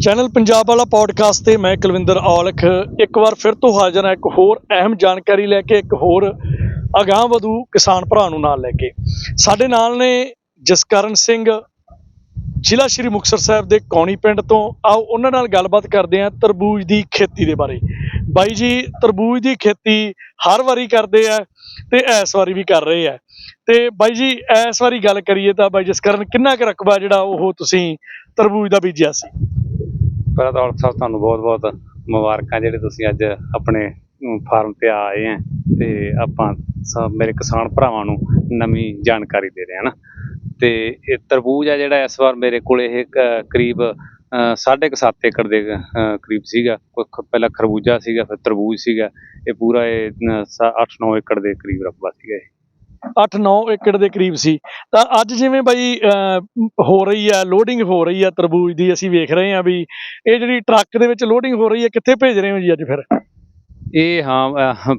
Channel Punjab ਵਾਲਾ podcast ਤੇ ਮੈਂ ਕੁਲਵਿੰਦਰ ਔਲਖ। ਇੱਕ ਵਾਰ ਫਿਰ ਤੋਂ ਹਾਜ਼ਰ ਹਾਂ ਇੱਕ ਹੋਰ ਅਹਿਮ ਜਾਣਕਾਰੀ ਲੈ ਕੇ, ਇੱਕ ਹੋਰ ਅਗਾਂਹ ਵਧੂ ਕਿਸਾਨ ਭਰਾ ਨੂੰ ਨਾਲ ਲੈ ਕੇ। ਸਾਡੇ ਨਾਲ ਨੇ ਜਸਕਰਨ ਸਿੰਘ, ਜ਼ਿਲ੍ਹਾ ਸ਼੍ਰੀ ਮੁਕਤਸਰ ਸਾਹਿਬ ਦੇ ਕੌਣੀ ਪਿੰਡ ਤੋਂ। ਆਓ, ਉਹਨਾਂ ਨਾਲ ਗੱਲਬਾਤ ਕਰਦੇ ਹਾਂ ਤਰਬੂਜ ਦੀ ਖੇਤੀ ਦੇ ਬਾਰੇ। ਬਾਈ ਜੀ, ਤਰਬੂਜ ਦੀ ਖੇਤੀ ਹਰ ਵਾਰੀ ਕਰਦੇ ਆ ਤੇ ਇਸ ਵਾਰੀ ਵੀ ਕਰ ਰਹੇ ਆ। ਤੇ ਬਾਈ ਜੀ, ਇਸ ਵਾਰੀ ਗੱਲ ਕਰੀਏ ਤਾਂ ਬਾਈ ਜਸਕਰਨ, ਕਿੰਨਾ ਕੁ ਰਕਬਾ ਜਿਹੜਾ ਉਹ ਤੁਸੀਂ ਤਰਬੂਜ ਦਾ ਬੀਜਿਆ ਸੀ? ਪਹਿਲਾਂ ਤਾਂ ਔਲਖ ਸਾਹਿਬ ਤੁਹਾਨੂੰ ਬਹੁਤ-ਬਹੁਤ ਮੁਬਾਰਕਾਂ ਜਿਹੜੇ ਤੁਸੀਂ ਅੱਜ ਆਪਣੇ ਫਾਰਮ ਤੇ ਆਏ ਆ ਤੇ ਆਪਾਂ ਸਭ ਮੇਰੇ ਕਿਸਾਨ ਭਰਾਵਾਂ ਨੂੰ ਨਵੀਂ ਜਾਣਕਾਰੀ ਦੇ ਰਹੇ ਹਾਂ ਨਾ। ਤੇ ਇਹ ਤਰਬੂਜ ਆ ਜਿਹੜਾ ਇਸ ਵਾਰ ਮੇਰੇ ਕੋਲ ਇਹ ਕਰੀਬ ਅ, ਸਾਢੇ ਕੁ ਸੱਤ ਏਕੜ ਦੇ ਕਰੀਬ ਸੀਗਾ। ਪਹਿਲਾਂ ਖਰਬੂਜਾ ਸੀਗਾ ਫਿਰ ਤਰਬੂਜ ਸੀਗਾ। ਇਹ ਪੂਰਾ ਇਹ 8-9 ਏਕੜ ਦੇ ਕਰੀਬ ਰਕਬਾ ਸੀਗਾ ਇਹ। 8-9 ਏਕੜ ਦੇ ਕਰੀਬ ਸੀ। ਤਾਂ ਅੱਜ ਜਿਵੇਂ ਬਾਈ ਅਹ, ਹੋ ਰਹੀ ਆ ਲੋਡਿੰਗ ਹੋ ਰਹੀ ਆ ਤਰਬੂਜ ਦੀ ਅਸੀਂ ਵੇਖ ਰਹੇ ਆ ਵੀ ਇਹ ਜਿਹੜੀ ਟਰੱਕ ਦੇ ਵਿੱਚ ਲੋਡਿੰਗ ਹੋ ਰਹੀ ਹੈ ਕਿੱਥੇ ਭੇਜ ਰਹੇ ਹੋ ਜੀ ਅੱਜ ਫਿਰ? ਇਹ ਹਾਂ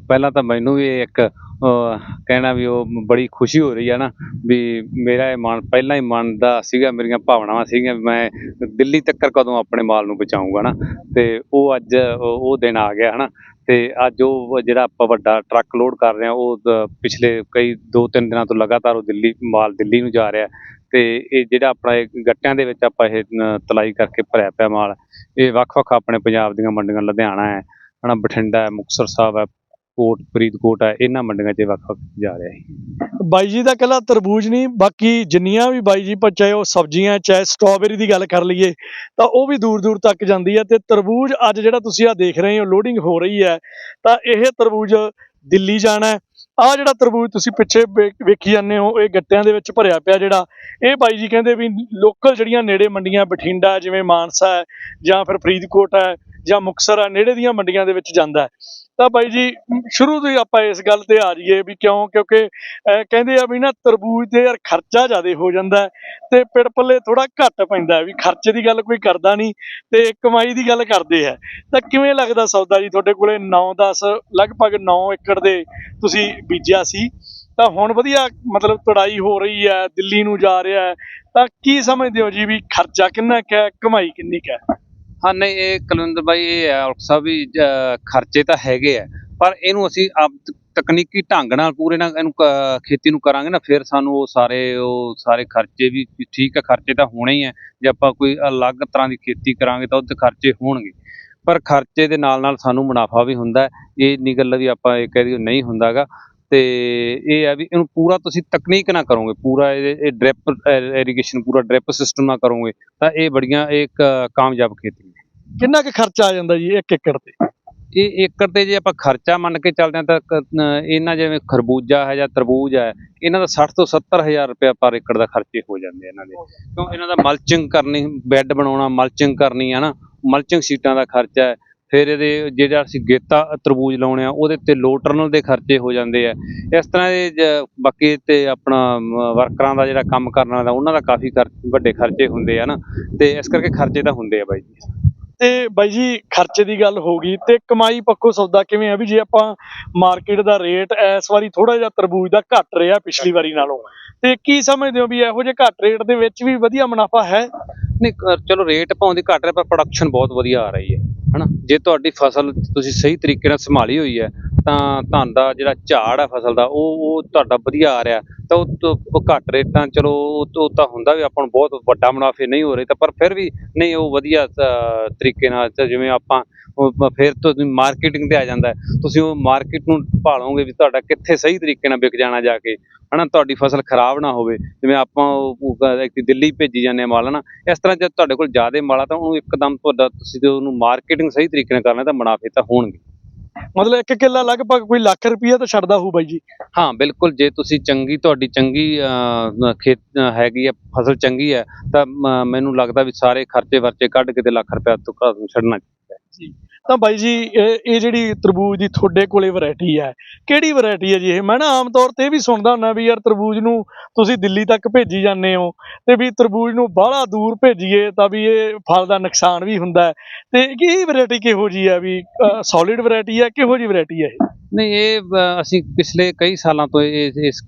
ਪਹਿਲਾਂ ਤਾਂ ਮੈਨੂੰ ਵੀ ਇੱਕ ਅਹ, ਕਹਿਣਾ ਵੀ ਉਹ ਬੜੀ ਖੁਸ਼ੀ ਹੋ ਰਹੀ ਹੈ ਨਾ ਵੀ ਮੇਰਾ ਇਹ ਮਨ ਪਹਿਲਾਂ ਹੀ ਮਨ ਦਾ ਸੀਗਾ ਮੇਰੀਆਂ ਭਾਵਨਾਵਾਂ ਸੀਗੀਆਂ ਵੀ ਮੈਂ ਦਿੱਲੀ ਤੱਕ ਕਦੋਂ ਆਪਣੇ ਮਾਲ ਨੂੰ ਪਹੁੰਚਾਊਂਗਾ ਨਾ। ਤੇ ਉਹ ਅੱਜ ਉਹ ਉਹ ਦਿਨ ਆ ਗਿਆ ਹਨਾ। ਤੇ ਅੱਜ ਉਹ ਜਿਹੜਾ ਆਪਾਂ ਵੱਡਾ ਟਰੱਕ ਲੋਡ ਕਰ ਰਹੇ ਹਾਂ, ਉਹ ਪਿਛਲੇ ਕਈ 2-3 ਦਿਨਾਂ ਤੋਂ ਲਗਾਤਾਰ ਉਹ ਦਿੱਲੀ, ਮਾਲ ਦਿੱਲੀ ਨੂੰ ਜਾ ਰਿਹਾ ਤੇ ਇਹ ਜਿਹੜਾ ਆਪਣਾ ਇਹ ਗੱਟਿਆਂ ਦੇ ਵਿੱਚ ਆਪਾਂ ਇਹ ਤਲਾਈ ਕਰਕੇ ਭਰਿਆ ਪਿਆ ਮਾਲ, ਇਹ ਵੱਖ-ਵੱਖ ਆਪਣੇ ਪੰਜਾਬ ਦੀਆਂ ਮੰਡੀਆਂ, ਲੁਧਿਆਣਾ ਹੈ, ਹਨਾ, ਬਠਿੰਡਾ ਹੈ, ਮੁਕਤਸਰ ਸਾਹਿਬ ਹੈ ਕੋਟ, ਫਰੀਦਕੋਟ ਹੈ ਇਹਨਾਂ ਮੰਡੀਆਂ 'ਚ ਵੱਖ-ਵੱਖ ਜਾ ਰਿਹਾ ਹੈ। ਬਾਈ ਜੀ ਦਾ ਕੱਲਾ ਤਰਬੂਜ ਨਹੀਂ, ਬਾਕੀ ਜਿੰਨੀਆਂ ਵੀ ਬਾਈ ਜੀ ਪਰ ਚਾਹੇ ਉਹ ਸਬਜ਼ੀਆਂ, ਚਾਹੇ ਸਟ੍ਰਾਬੇਰੀ ਦੀ ਗੱਲ ਕਰ ਲਈਏ, ਤਾਂ ਉਹ ਵੀ ਦੂਰ ਦੂਰ ਤੱਕ ਜਾਂਦੀ ਹੈ ਤੇ ਤਰਬੂਜ ਅੱਜ ਜਿਹੜਾ ਤੁਸੀਂ ਆ ਦੇਖ ਰਹੇ ਹੋ ਲੋਡਿੰਗ ਹੋ ਰਹੀ ਹੈ ਤਾਂ ਇਹ ਤਰਬੂਜ ਦਿੱਲੀ ਜਾਣਾ ਹੈ। ਆ ਜਿਹੜਾ ਤਰਬੂਜ ਤੁਸੀਂ ਪਿੱਛੇ ਵੇ- ਵੇਖੀ ਜਾਂਦੇ ਹੋ, ਇਹ ਗੱਟਿਆਂ ਦੇ ਵਿੱਚ ਭਰਿਆ ਪਿਆ ਜਿਹੜਾ, ਇਹ ਬਾਈ ਜੀ ਕਹਿੰਦੇ ਵੀ ਲੋਕਲ ਜਿਹੜੀਆਂ ਨੇੜੇ ਮੰਡੀਆਂ ਬਠਿੰਡਾ ਜਿਵੇਂ ਮਾਨਸਾ ਹੈ ਜਾਂ ਫਿਰ ਫਰੀਦਕੋਟ ਹੈ ਜਾਂ ਮੁਕਤਸਰ ਹੈ, ਨੇੜੇ ਦੀਆਂ ਮੰਡੀਆਂ ਦੇ ਵਿੱਚ ਜਾਂਦਾ ਤਾਂ ਬਾਈ ਜੀ ਸ਼ੁਰੂ ਤੋਂ ਹੀ ਆਪਾਂ ਇਸ ਗੱਲ ਤੇ ਆ ਜਾਈਏ ਵੀ ਕਿਉਂ? ਕਿਉਂਕਿ ਕਹਿੰਦੇ ਆ ਵੀ ਨਾ, ਤਰਬੂਜ ਤੇ ਯਾਰ ਖਰਚਾ ਜ਼ਿਆਦਾ ਹੋ ਜਾਂਦਾ ਹੈ ਤੇ ਪਿੜ ਪੱਲੇ ਥੋੜਾ ਘੱਟ ਪੈਂਦਾ ਵੀ ਖਰਚੇ ਦੀ ਗੱਲ ਕੋਈ ਕਰਦਾ ਨਹੀਂ ਤੇ ਕਮਾਈ ਦੀ ਗੱਲ ਕਰਦੇ ਆ ਤਾਂ ਕਿਵੇਂ ਲੱਗਦਾ ਸੌਦਾ ਜੀ ਤੁਹਾਡੇ ਕੋਲੇ? 9-10 ਲਗਭਗ 9 ਏਕੜ ਦੇ ਤੁਸੀਂ ਬੀਜਿਆ ਸੀ। ਤਾਂ ਹੁਣ ਵਧੀਆ ਮਤਲਬ ਤੜਾਈ ਹੋ ਰਹੀ ਹੈ, ਦਿੱਲੀ ਨੂੰ ਜਾ ਰਿਹਾ ਤਾਂ ਕੀ ਸਮਝਦੇ ਹੋ ਜੀ ਵੀ ਖਰਚਾ ਕਿੰਨਾ ਕੁ ਹੈ, ਕਮਾਈ ਕਿੰਨੀ ਕੁ ਹੈ? ਹਾਂ ਨਹੀਂ ਇਹ ਕੁਲਵਿੰਦਰ ਬਾਈ ਇਹ ਹੈ ਔਲਖ ਸਾਹਿਬ ਵੀ ਅਹ, ਖਰਚੇ ਤਾਂ ਹੈਗੇ ਆ ਪਰ ਇਹਨੂੰ ਅਸੀਂ ਆਪ ਤਕਨੀਕੀ ਢੰਗ ਨਾਲ ਪੂਰੇ ਨਾਲ ਇਹਨੂੰ ਕ- ਖੇਤੀ ਨੂੰ ਕਰਾਂਗੇ ਨਾ ਫਿਰ ਸਾਨੂੰ ਉਹ ਸਾਰੇ ਉਹ ਸਾਰੇ ਖਰਚੇ ਵੀ ਠੀਕ ਹੈ ਖਰਚੇ ਤਾਂ ਹੋਣੇ ਹੀ ਆ ਜੇ ਆਪਾਂ ਕੋਈ ਅਲੱਗ ਤਰ੍ਹਾਂ ਦੀ ਖੇਤੀ ਕਰਾਂਗੇ ਤਾਂ ਉਹਦੇ ਖਰਚੇ ਹੋਣਗੇ ਪਰ ਖਰਚੇ ਦੇ ਨਾਲ ਨਾਲ ਸਾਨੂੰ ਮੁਨਾਫਾ ਵੀ ਹੁੰਦਾ ਹੈ। ਇਹ ਨਹੀਂ ਗੱਲ ਵੀ ਆਪਾਂ ਇਹ ਕਹਿ ਦਈਏ ਨਹੀਂ ਹੁੰਦਾਗਾ ਤੇ ਇਹ ਹੈ ਵੀ ਇਹਨੂੰ ਪੂਰਾ ਤੁਸੀਂ ਤਕਨੀਕ ਨਾਲ ਕਰੋਗੇ ਪੂਰਾ ਇਹ ਡ੍ਰਿਪ ਇਰੀਗੇਸ਼ਨ ਪੂਰਾ ਡ੍ਰਿਪ ਸਿਸਟਮ ਨਾਲ ਕਰੋਗੇ ਤਾਂ ਇਹ ਬੜੀਆਂ ਇੱਕ ਕਾਮਯਾਬ ਖੇਤੀ ਹੈ। ਕਿੰਨਾ ਕੁ ਖਰਚਾ ਆ ਜਾਂਦਾ ਜੀ 1 ਏਕੜ ਤੇ? ਇਹ ਏਕੜ ਤੇ ਜੇ ਆਪਾਂ ਖਰਚਾ ਮੰਨ ਕੇ ਚੱਲਦੇ ਹਾਂ ਤਾਂ ਇਹਨਾਂ ਜਿਵੇਂ ਖਰਬੂਜਾ ਹੈ ਜਾਂ ਤਰਬੂਜ ਹੈ ਇਹਨਾਂ ਦਾ 60 ਤੋਂ 70 ਹਜ਼ਾਰ ਰੁਪਇਆ ਪਰ ਏਕੜ ਦਾ ਖਰਚੇ ਹੋ ਜਾਂਦੇ ਆ ਇਹਨਾਂ ਦੇ। ਕਿਉਂ? ਇਹਨਾਂ ਦਾ ਮਲਚਿੰਗ ਕਰਨੀ ਬੈੱਡ ਬਣਾਉਣਾ ਮਲਚਿੰਗ ਕਰਨੀ ਹੈ ਨਾ ਮਲਚਿੰਗ ਸ਼ੀਟਾਂ ਦਾ ਖਰਚਾ ਹੈ ਫਿਰ ਇਹਦੇ ਜਿਹੜਾ ਅਸੀਂ ਗੇਤਾ ਤਰਬੂਜ ਲਾਉਣੇ ਆ ਉਹਦੇ ਤੇ ਲੋ ਟਰਨਲ ਦੇ ਖਰਚੇ ਹੋ ਜਾਂਦੇ ਆ। ਇਸ ਤਰ੍ਹਾਂ ਇਹ ਜ- ਬਾਕੀ ਤੇ ਆਪਣਾ ਵਰਕਰਾਂ ਦਾ ਜਿਹੜਾ ਕੰਮ ਕਰਨ ਵਾਲਾ ਉਹਨਾਂ ਦਾ ਕਾਫੀ ਵੱਡੇ ਖਰਚੇ ਹੁੰਦੇ ਆ ਨਾ। ਤੇ ਇਸ ਕਰਕੇ ਖਰਚੇ ਤਾਂ ਹੁੰਦੇ ਆ ਬਾਈ ਜੀ। ਤੇ ਬਾਈ ਜੀ ਖਰਚੇ ਦੀ ਗੱਲ ਹੋ ਗਈ ਤੇ ਕਮਾਈ ਪੱਖੋਂ ਸੌਦਾ ਕਿਵੇਂ ਆ ਵੀ ਜੇ ਆਪਾਂ ਮਾਰਕੀਟ ਦਾ ਰੇਟ ਇਸ ਵਾਰੀ ਥੋੜਾ ਜਿਹਾ ਤਰਬੂਜ ਦਾ ਘੱਟ ਰਿਹਾ ਪਿਛਲੀ ਵਾਰੀ ਨਾਲੋਂ ਤੇ ਕੀ ਸਮਝਦੇ ਹੋ ਵੀ ਇਹੋ ਜਿਹੇ ਘੱਟ ਰੇਟ ਦੇ ਵਿੱਚ ਵੀ ਵਧੀਆ ਮੁਨਾਫਾ ਹੈ? ਨਹੀਂ ਚਲੋ ਰੇਟ ਪਾਉਂਦੀ ਘੱਟ ਰਿਹਾ ਪਰ ਪ੍ਰੋਡਕਸ਼ਨ ਬਹੁਤ ਵਧੀਆ ਆ ਰਹੀ ਹੈ। ਹਨਾ? ਜੇ ਤੁਹਾਡੀ ਫਸਲ ਤੁਸੀਂ ਸਹੀ ਤਰੀਕੇ ਨਾਲ ਸੰਭਾਲੀ ਹੋਈ ਹੈ, ਤਾਂ ਧਨ ਦਾ ਜਿਹੜਾ ਝਾੜ ਹੈ ਫਸਲ ਦਾ, ਉਹ ਉਹ ਤੁਹਾਡਾ ਵਧੀਆ ਆ ਰਿਹਾ। ਤਾਂ ਉਹ ਤੋਂ ਉਹ ਘੱਟ ਰੇਟਾਂ ਚਲੋ, ਉਹ ਤਾਂ ਹੁੰਦਾ ਵੀ ਆਪਾਂ ਨੂੰ ਬਹੁਤ ਵੱਡਾ ਮੁਨਾਫੇ ਨਹੀਂ ਹੋ ਰਹੇ, ਤਾਂ ਪਰ ਫਿਰ ਵੀ ਨਹੀਂ, ਉਹ ਵਧੀਆ ਤਰੀਕੇ ਨਾਲ ਜਿਵੇਂ ਆਪਾਂ ਫਿਰ ਤੋਂ ਮਾਰਕੀਟਿੰਗ ਤੇ ਆ ਜਾਂਦਾ। ਤੁਸੀਂ ਉਹ ਮਾਰਕੀਟ ਨੂੰ ਭਾਲੋਗੇ ਵੀ ਤੁਹਾਡਾ ਕਿੱਥੇ ਸਹੀ ਤਰੀਕੇ ਨਾਲ ਵਿਕ ਜਾਣਾ ਜਾ ਕੇ ਹਨਾ? ਤੁਹਾਡੀ ਫਸਲ ਖਰਾਬ ਨਾ ਹੋਵੇ। ਜਿਵੇਂ ਆਪਾਂ ਇੱਕ ਦਿੱਲੀ ਭੇਜੀ ਜਾਂਦੇ ਮਾਲ ਨਾ ਇਸ ਤਰ੍ਹਾਂ ਜੇ ਤੁਹਾਡੇ ਕੋਲ ਜ਼ਿਆਦਾ ਮਾਲ ਆ ਤਾਂ ਉਹਨੂੰ ਇੱਕਦਮ ਤੁਹਾਡਾ ਤੁਸੀਂ ਜੇ ਉਹਨੂੰ ਮਾਰਕੀਟਿੰਗ ਸਹੀ ਤਰੀਕੇ ਨਾਲ ਕਰਨਾ ਤਾਂ ਮੁਨਾਫੇ ਤਾਂ ਹੋਣਗੇ। ਮਤਲਬ ਇੱਕ ਕਿੱਲਾ ਲਗਭਗ ਕੋਈ ਲੱਖ ਰੁਪਈਆ ਤਾਂ ਛੱਡਦਾ ਹੋਊ ਬਾਈ ਜੀ। ਹਾਂ ਬਿਲਕੁਲ। ਜੇ ਤੁਸੀਂ ਚੰਗੀ ਤੁਹਾਡੀ ਚੰਗੀ ਖੇਤ ਹੈਗੀ ਹੈ ਫਸਲ ਚੰਗੀ ਹੈ ਤਾਂ ਮੈਨੂੰ ਲੱਗਦਾ ਵੀ ਸਾਰੇ ਖਰਚੇ ਵਰਚੇ ਕੱਢ ਕੇ ਤੇ ਲੱਖ ਰੁਪਏ ਤੋਂ ਘੱਟ ਛੱਡਣਾ ਚਾਹੀਦਾ ਹੈ। ਤਾਂ ਬਾਈ ਜੀ, ਇਹ ਇਹ ਜਿਹੜੀ ਤਰਬੂਜ ਦੀ ਤੁਹਾਡੇ ਕੋਲੇ ਵੈਰਾਈਟੀ ਹੈ, ਕਿਹੜੀ ਵੈਰਾਈਟੀ ਹੈ ਜੀ ਇਹ? ਮੈਂ ਨਾ ਆਮ ਤੌਰ ਤੇ ਇਹ ਵੀ ਸੁਣਦਾ ਹੁੰਦਾ ਵੀ ਯਾਰ ਤਰਬੂਜ ਨੂੰ ਤੁਸੀਂ ਦਿੱਲੀ ਤੱਕ ਭੇਜੀ ਜਾਂਦੇ ਹੋ ਤੇ ਵੀ ਤਰਬੂਜ ਨੂੰ ਬਾਹਲਾ ਦੂਰ ਭੇਜੀਏ ਤਾਂ ਵੀ ਇਹ ਫਲ ਦਾ ਨੁਕਸਾਨ ਵੀ ਹੁੰਦਾ ਤੇ ਕੀ ਵੈਰਾਈਟੀ ਕਿਹੋ ਜੀ ਹੈ ਵੀ ਸੋਲਿਡ ਵੈਰਾਈਟੀ ਹੈ, ਕਿਹੋ ਜੀ ਵੈਰਾਈਟੀ ਹੈ ਇਹ? ਨਹੀਂ, ਇਹ ਅਸੀਂ ਪਿਛਲੇ ਕਈ ਸਾਲਾਂ ਤੋਂ ਇਹ, ਇਸ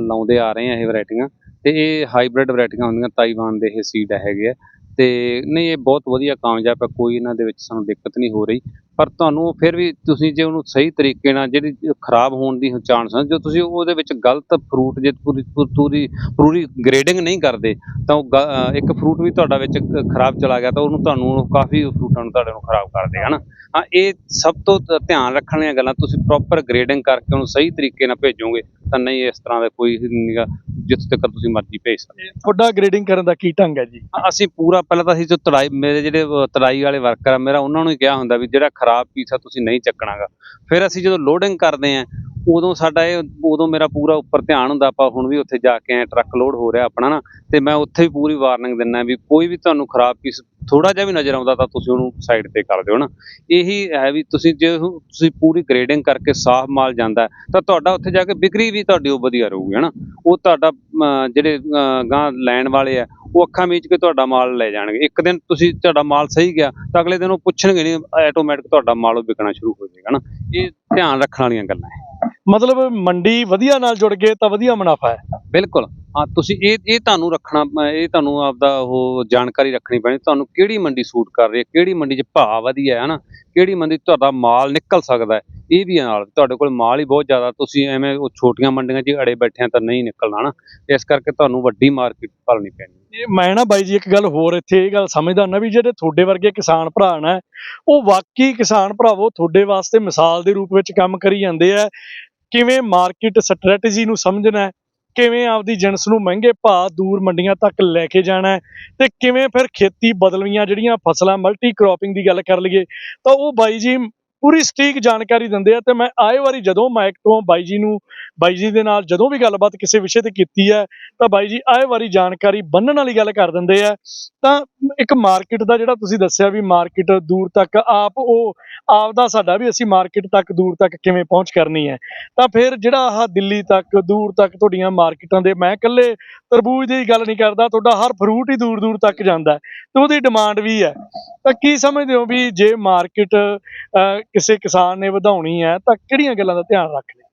ਲਾਉਂਦੇ ਆ ਰਹੇ ਹਾਂ ਇਹ ਵੈਰਾਈਟੀਆਂ ਤੇ ਇਹ ਹਾਈਬ੍ਰਿਡ ਵੈਰਾਈਟੀਆਂ ਹੁੰਦੀਆਂ ਤਾਈਵਾਨ ਦੇ ਇਹ ਸੀਡ ਹੈਗੇ ਆ। ਤੇ ਨਹੀਂ, ਇਹ ਬਹੁਤ ਵਧੀਆ ਕਾਮਯਾਬ ਹੈ, ਕੋਈ ਇਹਨਾਂ ਦੇ ਵਿੱਚ ਸਾਨੂੰ ਦਿੱਕਤ ਨਹੀਂ ਹੋ ਰਹੀ। ਪਰ ਤੁਹਾਨੂੰ ਫਿਰ ਵੀ ਤੁਸੀਂ ਜੇ ਉਹਨੂੰ ਸਹੀ ਤਰੀਕੇ ਨਾਲ ਜਿਹੜੀ ਖਰਾਬ ਹੋਣ ਦੀ ਚਾਂਸ ਹੈ ਜੋ ਤੁਸੀਂ ਉਹਦੇ ਵਿੱਚ ਗਲਤ ਫਰੂਟ ਜੇ ਪੂਰੀ ਪੂਰੀ ਪੂਰੀ ਗ੍ਰੇਡਿੰਗ ਨਹੀਂ ਕਰਦੇ ਤਾਂ ਉਹ ਇੱਕ ਫਰੂਟ ਵੀ ਤੁਹਾਡਾ ਵਿੱਚ ਖਰਾਬ ਚਲਾ ਗਿਆ ਤਾਂ ਉਹਨੂੰ ਤੁਹਾਨੂੰ ਕਾਫੀ ਫਰੂਟਾਂ ਨੂੰ ਤੁਹਾਡੇ ਨੂੰ ਖਰਾਬ ਕਰਦੇ ਹਨ ਹਾਂ ਇਹ ਸਭ ਤੋਂ ਧਿਆਨ ਰੱਖਣ ਵਾਲੀਆਂ ਗੱਲਾਂ ਤੁਸੀਂ ਪ੍ਰੋਪਰ ਗ੍ਰੇਡਿੰਗ ਕਰਕੇ ਉਹਨੂੰ ਸਹੀ ਤਰੀਕੇ ਨਾਲ ਭੇਜੋਗੇ ਤਾਂ ਨਹੀਂ ਇਸ ਤਰ੍ਹਾਂ ਦਾ ਕੋਈ ਨਹੀਂਗਾ ਜਿੱਥੇ ਤੱਕ ਤੁਸੀਂ ਮਰਜ਼ੀ ਭੇਜ ਸਕਦੇ ਇਹ ਤੁਹਾਡਾ ਗ੍ਰੇਡਿੰਗ ਕਰਨ ਦਾ ਕੀ ਢੰਗ ਹੈ ਜੀ? ਹਾਂ, ਅਸੀਂ ਪੂਰਾ ਪਹਿਲਾਂ ਤਾਂ ਅਸੀਂ ਜੋ ਤੜਾਈ ਮੇਰੇ ਜਿਹੜੇ ਤੜਾਈ ਵਾਲੇ ਵਰਕਰ ਆ ਮੇਰਾ ਉਹਨਾਂ ਨੂੰ ਹੀ ਕਿਹਾ ਹੁੰਦਾ ਵੀ ਜਿਹੜਾ ਖਰਾਬ ਪੀਸ ਆ ਤੁਸੀਂ ਨਹੀਂ ਚੱਕਣਾਗਾ। ਫਿਰ ਅਸੀਂ ਜਦੋਂ ਲੋਡਿੰਗ ਕਰਦੇ ਆ ਉਦੋਂ ਸਾਡਾ ਇਹ ਉਦੋਂ ਮੇਰਾ ਪੂਰਾ ਉੱਪਰ ਧਿਆਨ ਹੁੰਦਾ ਆਪਾਂ ਹੁਣ ਵੀ ਉੱਥੇ ਜਾ ਕੇ ਆਏ ਟਰੱਕ ਲੋਡ ਹੋ ਰਿਹਾ ਆਪਣਾ ਨਾ ਤੇ ਮੈਂ ਉੱਥੇ ਵੀ ਪੂਰੀ ਵਾਰਨਿੰਗ ਦਿੰਦਾ ਵੀ ਕੋਈ ਵੀ ਤੁਹਾਨੂੰ ਖਰਾਬ ਪੀਸ ਥੋੜਾ ਜਿਹਾ ਵੀ ਨਜ਼ਰ ਆਉਂਦਾ ਤਾਂ ਤੁਸੀਂ ਉਹਨੂੰ ਸਾਈਡ ਤੇ ਕਰ ਦਿਓ ਨਾ। ਇਹੀ ਹੈ ਵੀ ਤੁਸੀਂ ਜੇ ਤੁਸੀਂ ਪੂਰੀ ਗ੍ਰੇਡਿੰਗ ਕਰਕੇ ਸਾਫ਼ ਮਾਲ ਜਾਂਦਾ ਤਾਂ ਤੁਹਾਡਾ ਉੱਥੇ ਜਾ ਕੇ ਵਿਕਰੀ ਵੀ ਤੁਹਾਡੀ ਉਹ ਵਧੀਆ ਰਹੂਗੀ ਹਨਾ ਉਹ ਤੁਹਾਡਾ ਜਿਹੜੇ ਅਮ, ਗਾਂ ਲੈਣ ਵਾਲੇ ਆ ਉਹ ਅੱਖਾਂ ਮੀਚ ਕੇ ਤੁਹਾਡਾ ਮਾਲ ਲੈ ਜਾਣਗੇ। ਇੱਕ ਦਿਨ ਤੁਸੀਂ ਤੁਹਾਡਾ ਮਾਲ ਸਹੀ ਗਿਆ ਤਾਂ ਅਗਲੇ ਦਿਨ ਉਹ ਪੁੱਛਣਗੇ ਨਹੀਂ ਆਟੋਮੈਟਿਕ ਤੁਹਾਡਾ ਮਾਲ ਉਹ ਵਿਕਣਾ ਸ਼ੁਰੂ ਹੋ ਜਾਏਗਾ ਨਾ। ਇਹ ਧਿਆਨ ਰੱਖਣ ਵਾਲੀਆਂ ਗੱਲਾਂ ਹੈ। ਮਤਲਬ ਮੰਡੀ ਵਧੀਆ ਨਾਲ ਜੁੜ ਗਏ ਤਾਂ ਵਧੀਆ ਮੁਨਾਫਾ ਹੈ। ਬਿਲਕੁਲ। ਹਾਂ ਤੁਸੀਂ ਇਹ ਇਹ ਤੁਹਾਨੂੰ ਰੱਖਣਾ ਇਹ ਤੁਹਾਨੂੰ ਆਪਦਾ ਉਹ ਜਾਣਕਾਰੀ ਰੱਖਣੀ ਪੈਣੀ ਤੁਹਾਨੂੰ ਕਿਹੜੀ ਮੰਡੀ ਸੂਟ ਕਰ ਰਹੀ ਹੈ ਕਿਹੜੀ ਮੰਡੀ 'ਚ ਭਾਅ ਵਧੀਆ ਹੈ ਹਨਾ? ਕਿਹੜੀ ਮੰਡੀ ਤੁਹਾਡਾ ਮਾਲ ਨਿਕਲ ਸਕਦਾ ਹੈ? ਇਹ ਵੀ ਹੈ ਨਾਲ, ਤੁਹਾਡੇ ਕੋਲ ਮਾਲ ਹੀ ਬਹੁਤ ਜ਼ਿਆਦਾ, ਤੁਸੀਂ ਐਵੇਂ ਉਹ ਛੋਟੀਆਂ ਮੰਡੀਆਂ 'ਚ ਅੜੇ ਬੈਠਿਆਂ ਤਾਂ ਨਹੀਂ ਨਿਕਲਣਾ ਨਾ ਇਸ ਕਰਕੇ ਤੁਹਾਨੂੰ ਵੱਡੀ ਮਾਰਕੀਟ ਭਾਲਣੀ ਪੈਣੀ ਮੈਂ ਨਾ ਬਾਈ ਜੀ ਇੱਕ ਗੱਲ ਹੋਰ ਇੱਥੇ ਇਹ ਗੱਲ ਸਮਝਦਾ ਹੁੰਦਾ ਵੀ ਜਿਹੜੇ ਤੁਹਾਡੇ ਵਰਗੇ ਕਿਸਾਨ ਭਰਾ ਨੇ, ਉਹ ਵਾਕਈ ਕਿਸਾਨ ਭਰਾਵੋ ਤੁਹਾਡੇ ਵਾਸਤੇ ਮਿਸਾਲ ਦੇ ਰੂਪ ਵਿੱਚ ਕੰਮ ਕਰੀ ਜਾਂਦੇ ਆ। ਕਿਵੇਂ ਮਾਰਕੀਟ ਸਟ੍ਰੈਟਜੀ ਨੂੰ ਸਮਝਣਾ ਹੈ, ਕਿਵੇਂ ਆਪਦੀ ਜਿਣਸ ਨੂੰ ਮਹਿੰਗੇ ਭਾਅ ਦੂਰ ਮੰਡੀਆਂ ਤੱਕ ਲੈ ਕੇ ਜਾਣਾ ਹੈ, ਤੇ ਕਿਵੇਂ ਫਿਰ ਖੇਤੀ ਬਦਲਵੀਆਂ ਜਿਹੜੀਆਂ ਫਸਲਾਂ ਮਲਟੀ ਕ੍ਰੋਪਿੰਗ ਦੀ ਗੱਲ ਕਰ ਲਈਏ, ਤਾਂ ਉਹ ਬਾਈ ਜੀ ਪੂਰੀ ਸਟੀਕ ਜਾਣਕਾਰੀ ਦਿੰਦੇ ਆ ਤੇ ਮੈਂ ਆਏ ਵਾਰੀ ਜਦੋਂ ਮਾਈਕ ਤੋਂ ਬਾਈ ਜੀ ਨੂੰ, ਬਾਈ ਜੀ ਦੇ ਨਾਲ ਜਦੋਂ ਵੀ ਗੱਲਬਾਤ ਕਿਸੇ ਵਿਸ਼ੇ ਤੇ ਕੀਤੀ ਹੈ, ਤਾਂ ਬਾਈ ਜੀ ਆਏ ਵਾਰੀ ਜਾਣਕਾਰੀ ਬੰਨਣ ਵਾਲੀ ਗੱਲ ਕਰ ਦਿੰਦੇ ਆ। ਤਾਂ ਇੱਕ ਮਾਰਕੀਟ ਦਾ ਜਿਹੜਾ ਤੁਸੀਂ ਦੱਸਿਆ ਵੀ ਮਾਰਕੀਟ ਦੂਰ ਤੱਕ ਆਪ ਉਹ ਆਪਦਾ ਸਾਡਾ ਵੀ ਅਸੀਂ ਮਾਰਕੀਟ ਤੱਕ ਦੂਰ ਤੱਕ ਕਿਵੇਂ ਪਹੁੰਚ ਕਰਨੀ ਹੈ। ਤਾਂ ਫਿਰ ਜਿਹੜਾ ਆਹ ਦਿੱਲੀ ਤੱਕ, ਦੂਰ ਤੱਕ ਤੁਹਾਡੀਆਂ ਮਾਰਕੀਟਾਂ ਦੇ, ਮੈਂ ਇਕੱਲੇ ਤਰਬੂਜ ਦੀ ਗੱਲ ਨਹੀਂ ਕਰਦਾ, ਤੁਹਾਡਾ ਹਰ ਫਰੂਟ ਹੀ ਦੂਰ ਦੂਰ ਤੱਕ ਜਾਂਦਾ ਹੈ ਤੇ ਉਹਦੀ ਡਿਮਾਂਡ ਵੀ ਹੈ। ਤਾਂ ਕੀ ਸਮਝਦੇ ਹੋ ਵੀ ਜੇ ਮਾਰਕੀਟ ਕਿਸੇ ਕਿਸਾਨ ਨੇ ਵਧਾਉਣੀ ਹੈ, ਤਾਂ ਕਿਹੜੀਆਂ ਗੱਲਾਂ ਦਾ ਧਿਆਨ ਰੱਖ ਲੈ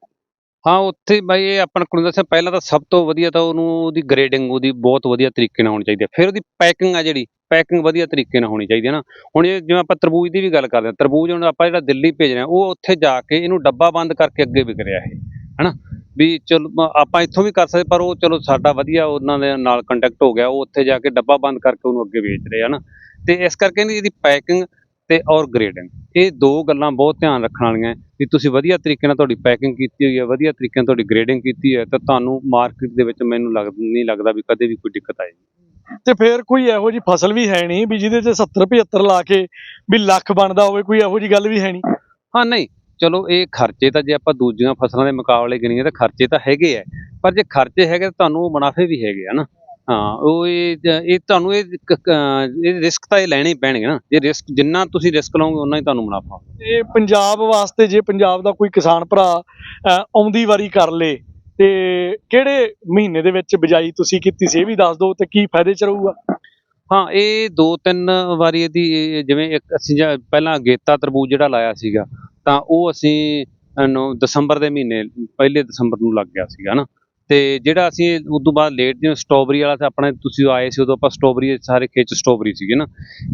ਹਾਂ, ਉੱਥੇ ਬਾਈ ਇਹ ਆਪਾਂ ਨੂੰ ਦੱਸਿਆ ਪਹਿਲਾਂ ਤਾਂ ਸਭ ਤੋਂ ਵਧੀਆ ਤਾਂ ਉਹਨੂੰ ਉਹਦੀ ਗ੍ਰੇਡਿੰਗ ਉਹਦੀ ਬਹੁਤ ਵਧੀਆ ਤਰੀਕੇ ਨਾਲ ਹੋਣੀ ਚਾਹੀਦੀ ਹੈ। ਫਿਰ ਉਹਦੀ ਪੈਕਿੰਗ ਆ ਜਿਹੜੀ ਪੈਕਿੰਗ ਵਧੀਆ ਤਰੀਕੇ ਨਾਲ ਹੋਣੀ ਚਾਹੀਦੀ ਹੈ ਨਾ। ਹੁਣ ਇਹ ਜਿਵੇਂ ਆਪਾਂ ਤਰਬੂਜ ਦੀ ਵੀ ਗੱਲ ਕਰਦੇ ਹਾਂ, ਤਰਬੂਜ ਹੁਣ ਆਪਾਂ ਜਿਹੜਾ ਦਿੱਲੀ ਭੇਜ ਰਹੇ ਹਾਂ, ਉਹ ਉੱਥੇ ਜਾ ਕੇ ਇਹਨੂੰ ਡੱਬਾ ਬੰਦ ਕਰਕੇ ਅੱਗੇ ਵਿਕ ਰਿਹਾ ਇਹ, ਹਨਾ? ਵੀ ਚਲੋ ਆਪਾਂ ਇੱਥੋਂ ਵੀ ਕਰ ਸਕਦੇ, ਪਰ ਉਹ ਚਲੋ ਸਾਡਾ ਵਧੀਆ ਉਹਨਾਂ ਦੇ ਨਾਲ ਕੰਟੈਕਟ ਹੋ ਗਿਆ, ਉਹ ਉੱਥੇ ਜਾ ਕੇ ਡੱਬਾ ਬੰਦ ਕਰਕੇ ਉਹਨੂੰ ਅੱਗੇ ਵੇਚ ਰਹੇ ਹਨ? ਤੇ ਇਸ ਕਰਕੇ ਇਹਦੀ ਇਹਦੀ ਪੈਕਿੰਗ ਤੇ ਔਰ ਗ੍ਰੇਡਿੰਗ ਇਹ ਦੋ ਗੱਲਾਂ ਬਹੁਤ ਧਿਆਨ ਰੱਖਣ ਵਾਲੀਆਂ ਵੀ ਤੁਸੀਂ ਵਧੀਆ ਤਰੀਕੇ ਨਾਲ ਤੁਹਾਡੀ ਪੈਕਿੰਗ ਕੀਤੀ ਹੋਈ ਹੈ ਵਧੀਆ ਤਰੀਕੇ ਨਾਲ ਤੁਹਾਡੀ ਗ੍ਰੇਡਿੰਗ ਕੀਤੀ ਹੈ ਤਾਂ ਤੁਹਾਨੂੰ ਮਾਰਕੀਟ ਦੇ ਵਿੱਚ ਮੈਨੂੰ ਲੱਗ ਨਹੀਂ ਲੱਗਦਾ ਵੀ ਕਦੇ ਵੀ ਕੋਈ ਦਿੱਕਤ ਆਏਗੀ। ਤੇ ਫਿਰ ਕੋਈ ਇਹੋ ਜੀ ਫਸਲ ਵੀ ਹੈ ਨਹੀਂ ਵੀ ਜਿਹਦੇ ਤੇ 70 75 ਲਾ ਕੇ ਵੀ ਲੱਖ ਬਣਦਾ ਹੋਵੇ ਕੋਈ ਇਹੋ ਜੀ ਗੱਲ ਵੀ ਹੈ ਨਹੀਂ। ਹਾਂ ਨਹੀਂ ਚਲੋ ਇਹ ਖਰਚੇ ਤਾਂ ਜੇ ਆਪਾਂ ਦੂਜੀਆਂ ਫਸਲਾਂ ਦੇ ਮੁਕਾਬਲੇ ਗਿਣੀਏ ਤਾਂ ਖਰਚੇ ਤਾਂ ਹੈਗੇ ਆ ਪਰ ਜੇ ਖਰਚੇ ਹੈਗੇ ਤਾਂ ਤੁਹਾਨੂੰ ਮੁਨਾਫੇ ਵੀ ਹੈਗੇ ਆ ਨਾ। ਹਾਂ ਉਹ ਇਹ ਇਹ ਤੁਹਾਨੂੰ ਇਹ ਇਹ ਰਿਸਕ ਤਾਂ ਇਹ ਲੈਣੇ ਪੈਣਗੇ ਨਾ। ਜੇ ਰਿਸਕ ਜਿੰਨਾ ਤੁਸੀਂ ਰਿਸਕ ਲਓਗੇ ਉਨਾ ਹੀ ਤੁਹਾਨੂੰ ਮੁਨਾਫਾ ਇਹ ਪੰਜਾਬ ਵਾਸਤੇ ਜੇ ਪੰਜਾਬ ਦਾ ਕੋਈ ਕਿਸਾਨ ਭਰਾ ਆਉਂਦੀ ਵਾਰੀ ਕਰ ਲੇ ਤੇ ਕਿਹੜੇ ਮਹੀਨੇ ਦੇ ਵਿੱਚ ਬਿਜਾਈ ਤੁਸੀਂ ਕੀਤੀ ਸੀ? ਇਹ ਵੀ ਦੱਸ ਦਿਓ ਤੇ ਕੀ ਫਾਇਦੇ ਚ ਰਹੂਗਾ? ਹਾਂ ਇਹ ਦੋ ਤਿੰਨ ਵਾਰੀ ਇਹਦੀ ਇਹ ਜਿਵੇਂ ਇੱਕ ਅਸੀਂ ਪਹਿਲਾਂ ਗੇਤਾ ਤਰਬੂਜ ਜਿਹੜਾ ਲਾਇਆ ਸੀਗਾ ਤਾਂ ਉਹ ਅਸੀਂ ਨੂੰ ਦਸੰਬਰ ਦੇ ਮਹੀਨੇ ਪਹਿਲੇ ਦਸੰਬਰ ਨੂੰ ਲੱਗ ਗਿਆ ਸੀਗਾ ਨਾ। ਤੇ ਜਿਹੜਾ ਅਸੀਂ ਉਸ ਤੋਂ ਬਾਅਦ ਲੇਟ ਜਿਵੇਂ ਸਟ੍ਰਾਬੇਰੀ ਵਾਲਾ ਆਪਣੇ ਤੁਸੀਂ ਆਏ ਸੀ ਉਦੋਂ ਆਪਾਂ ਸਟ੍ਰਾਬੇਰੀ ਸਾਰੇ ਖੇਤ 'ਚ ਸਟ੍ਰਾਬੇਰੀ ਸੀਗੇ ਨਾ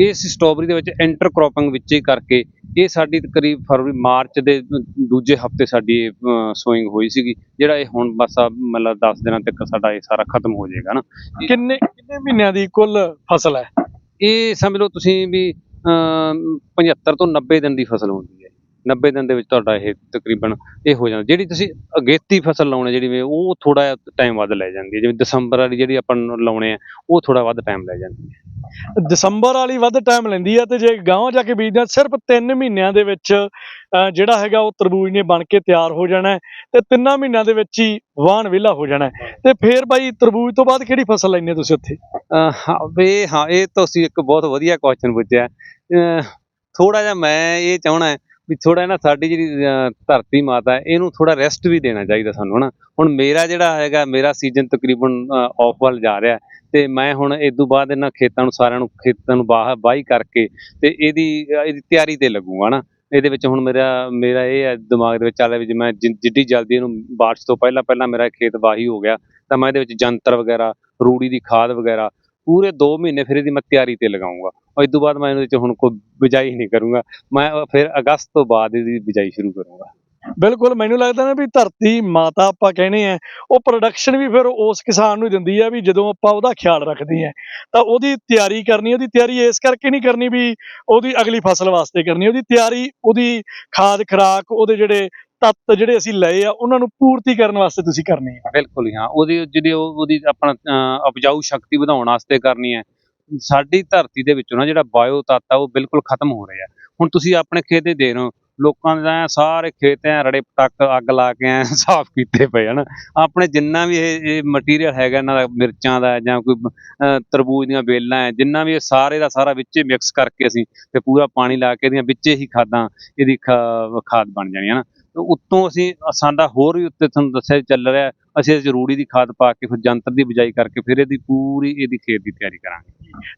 ਇਹ ਅਸੀਂ ਸਟ੍ਰਾਬੇਰੀ ਦੇ ਵਿੱਚ ਇੰਟਰ ਕ੍ਰੋਪਿੰਗ ਵਿੱਚ ਹੀ ਕਰਕੇ ਇਹ ਸਾਡੀ ਤਕਰੀਬ ਫਰਵਰੀ ਮਾਰਚ ਦੇ ਦੂਜੇ ਹਫ਼ਤੇ ਸਾਡੀ ਸੋਇੰਗ ਹੋਈ ਸੀਗੀ ਜਿਹੜਾ ਇਹ ਹੁਣ ਬਸ ਆ ਮਤਲਬ 10 ਦਿਨਾਂ ਤੱਕ ਸਾਡਾ ਇਹ ਸਾਰਾ ਖਤਮ ਹੋ ਜਾਏਗਾ ਨਾ। ਕਿੰਨੇ ਕਿੰਨੇ ਮਹੀਨਿਆਂ ਦੀ ਕੁੱਲ ਫਸਲ ਹੈ? ਇਹ ਸਮਝ ਲਓ ਤੁਸੀਂ ਵੀ ਅਮ, 75 ਤੋਂ 90 ਦਿਨ ਦੀ ਫਸਲ ਹੁੰਦੀ ਹੈ। 90 ਦਿਨ ਦੇ ਵਿੱਚ ਤੁਹਾਡਾ ਇਹ ਤਕਰੀਬਨ ਇਹ ਹੋ ਜਾਂਦਾ। ਜਿਹੜੀ ਤੁਸੀਂ ਅਗੇਤੀ ਫਸਲ ਲਾਉਣੇ ਜਿਹੜੀ ਵੀ ਉਹ ਥੋੜਾ ਟਾਈਮ ਵੱਧ ਲੈ ਜਾਂਦੀ ਹੈ। ਜਿਵੇਂ ਦਸੰਬਰ ਵਾਲੀ ਜਿਹੜੀ ਆਪਾਂ ਲਾਉਣੇ ਆ ਉਹ ਥੋੜਾ ਵੱਧ ਟਾਈਮ ਲੈ ਜਾਂਦੀ ਹੈ। ਦਸੰਬਰ ਵਾਲੀ ਵੱਧ ਟਾਈਮ ਲੈਂਦੀ ਹੈ ਤੇ ਜੇ ਗਾਂਵ ਜਾ ਕੇ ਬੀਜਦੇ ਸਿਰਫ 3 ਮਹੀਨਿਆਂ ਦੇ ਵਿੱਚ ਜਿਹੜਾ ਹੈਗਾ ਉਹ ਤਰਬੂਜ ਨੇ ਬਣ ਕੇ ਤਿਆਰ ਹੋ ਜਾਣਾ ਤੇ ਤਿੰਨਾਂ ਮਹੀਨਿਆਂ ਦੇ ਵਿੱਚ ਹੀ ਵਾਹਣ ਵਿਹਲਾ ਹੋ ਜਾਣਾ ਤੇ ਫੇਰ ਬਾਈ ਤਰਬੂਜ ਤੋਂ ਬਾਅਦ ਕਿਹੜੀ ਫਸਲ ਲੈਣੀ ਤੁਸੀਂ ਉੱਥੇ? ਹਾਂ ਵੀ ਹਾਂ ਇਹ ਤੁਸੀਂ ਇੱਕ ਬਹੁਤ ਵਧੀਆ ਕੁਐਸਚਨ ਪੁੱਛਿਆ। ਥੋੜਾ ਜਿਹਾ ਮੈਂ ਇਹ ਚਾਹਣਾ ਵੀ ਥੋੜਾ ਨਾ ਸਾਡੀ ਜਿਹੜੀ ਧਰਤੀ ਮਾਤਾ ਹੈ, ਇਹਨੂੰ ਥੋੜਾ ਰੈਸਟ ਵੀ ਦੇਣਾ ਚਾਹੀਦਾ ਸਾਨੂੰ, ਹਨਾ? ਹੁਣ ਮੇਰਾ ਜਿਹੜਾ ਹੈਗਾ, ਮੇਰਾ ਸੀਜ਼ਨ ਤਕਰੀਬਨ ਆਫ ਵੱਲ ਜਾ ਰਿਹਾ ਹੈ, ਤੇ ਮੈਂ ਹੁਣ ਇਸ ਤੋਂ ਬਾਅਦ ਇਹਨਾਂ ਖੇਤਾਂ ਨੂੰ, ਸਾਰਿਆਂ ਨੂੰ, ਖੇਤਾਂ ਨੂੰ ਬਾਹ ਵਾਹੀ ਕਰਕੇ ਤੇ ਇਹਦੀ ਇਹਦੀ ਤਿਆਰੀ ਤੇ ਲੱਗੂਗਾ ਨਾ ਇਹਦੇ ਵਿੱਚ ਹੁਣ ਮੇਰਾ ਮੇਰਾ ਇਹ ਹੈ, ਦਿਮਾਗ ਦੇ ਵਿੱਚ ਚੱਲ ਰਿਹਾ ਵੀ ਜੇ ਮੈਂ ਜਿ- ਜਿੱਡੀ ਜਲਦੀ ਇਹਨੂੰ ਬਾਰਿਸ਼ ਤੋਂ ਪਹਿਲਾਂ ਪਹਿਲਾਂ ਮੇਰਾ ਖੇਤ ਵਾਹੀ ਹੋ ਗਿਆ, ਤਾਂ ਮੈਂ ਇਹਦੇ ਵਿੱਚ ਜੰਤਰ ਵਗੈਰਾ, ਰੂੜੀ ਦੀ ਖਾਦ ਵਗੈਰਾ, ਪੂਰੇ 2 ਮਹੀਨੇ ਫਿਰ ਇਹਦੀ ਮੈਂ ਤਿਆਰੀ ਤੇ ਲਗਾਉਂਗਾ ਔਰ ਇਸ ਤੋਂ ਬਾਅਦ ਮੈਂ ਇਹਦੇ ਚ ਹੁਣ ਕੋਈ ਬਿਜਾਈ ਨਹੀਂ ਕਰੂੰਗਾ। ਮੈਂ ਫਿਰ ਅਗਸਤ ਤੋਂ ਬਾਅਦ ਇਹਦੀ ਬਿਜਾਈ ਸ਼ੁਰੂ ਕਰੂੰਗਾ। ਬਿਲਕੁਲ ਮੈਨੂੰ ਲੱਗਦਾ ਨਾ ਵੀ ਧਰਤੀ ਮਾਤਾ ਆਪਾਂ ਕਹਿੰਦੇ ਆ ਉਹ ਪ੍ਰੋਡਕਸ਼ਨ ਵੀ ਫਿਰ ਉਸ ਕਿਸਾਨ ਨੂੰ ਦਿੰਦੀ ਆ ਵੀ ਜਦੋਂ ਆਪਾਂ ਉਹਦਾ ਖਿਆਲ ਰੱਖਦੇ ਆ ਤਾਂ ਉਹਦੀ ਤਿਆਰੀ ਕਰਨੀ ਉਹਦੀ ਤਿਆਰੀ ਇਸ ਕਰਕੇ ਨਹੀਂ ਕਰਨੀ ਵੀ ਉਹਦੀ ਅਗਲੀ ਫਸਲ ਵਾਸਤੇ ਕਰਨੀ ਉਹਦੀ ਤਿਆਰੀ ਉਹਦੀ ਖਾਦ ਖਰਾਕ ਉਹਦੇ ਜਿਹੜੇ ਤੱਤ ਜਿਹੜੇ ਅਸੀਂ ਲਏ ਆ ਉਹਨਾਂ ਨੂੰ ਪੂਰਤੀ ਕਰਨ ਵਾਸਤੇ ਤੁਸੀਂ ਕਰਨੀ ਆ। ਬਿਲਕੁਲ ਹੀ ਉਹਦੀ ਜਿਹੜੀ ਉਹ- ਉਹਦੀ ਆਪਣਾ ਉਪਜਾਊ ਸ਼ਕਤੀ ਵਧਾਉਣ ਵਾਸਤੇ ਕਰਨੀ ਹੈ ਸਾਡੀ ਧਰਤੀ ਦੇ ਵਿੱਚੋਂ ਨਾ ਜਿਹੜਾ ਬਾਇਓ ਤੱਤ ਆ ਉਹ ਬਿਲਕੁਲ ਖਤਮ ਹੋ ਰਿਹਾ। ਹੁਣ ਤੁਸੀਂ ਆਪਣੇ ਖੇਤ ਦੇ ਦੇਖ ਰਹੇ ਹੋ, ਲੋਕਾਂ ਦੇ ਸਾਰੇ ਖੇਤ ਐ ਰੜੇ ਪਟਕ ਅੱਗ ਲਾ ਕੇ ਐ ਸਾਫ਼ ਕੀਤੇ ਪਏ ਹਨ। ਆਪਣੇ ਜਿੰਨਾ ਵੀ ਇਹ ਮਟੀਰੀਅਲ ਹੈਗਾ ਇਹਨਾਂ ਦਾ, ਮਿਰਚਾਂ ਦਾ ਜਾਂ ਕੋਈ ਤਰਬੂਜ ਦੀਆਂ ਵੇਲਾਂ ਹੈ ਜਿੰਨਾ ਵੀ ਇਹ ਸਾਰੇ ਦਾ ਸਾਰਾ ਵਿੱਚੇ ਮਿਕਸ ਕਰਕੇ ਅਸੀਂ ਤੇ ਪੂਰਾ ਪਾਣੀ ਲਾ ਕੇ ਇਹਦੀਆਂ ਵਿੱਚੇ ਹੀ ਖਾਦਾਂ, ਇਹਦੀ ਖਾ- ਖਾਦ ਬਣ ਜਾਣੀ ਹੈ ਨਾ। ਉੱਤੋਂ ਅਸੀਂ ਸਾਡਾ ਹੋਰ ਵੀ ਉੱਤੇ ਤੁਹਾਨੂੰ ਦੱਸਿਆ ਚੱਲ ਰਿਹਾ, ਅਸੀਂ ਇਹ ਰੂੜੀ ਦੀ ਖਾਦ ਪਾ ਕੇ ਫਿਰ ਜੰਤਰ ਦੀ ਬਿਜਾਈ ਕਰਕੇ ਫਿਰ ਇਹਦੀ ਪੂਰੀ ਇਹਦੀ ਖੇਤ ਦੀ ਤਿਆਰੀ ਕਰਾਂਗੇ।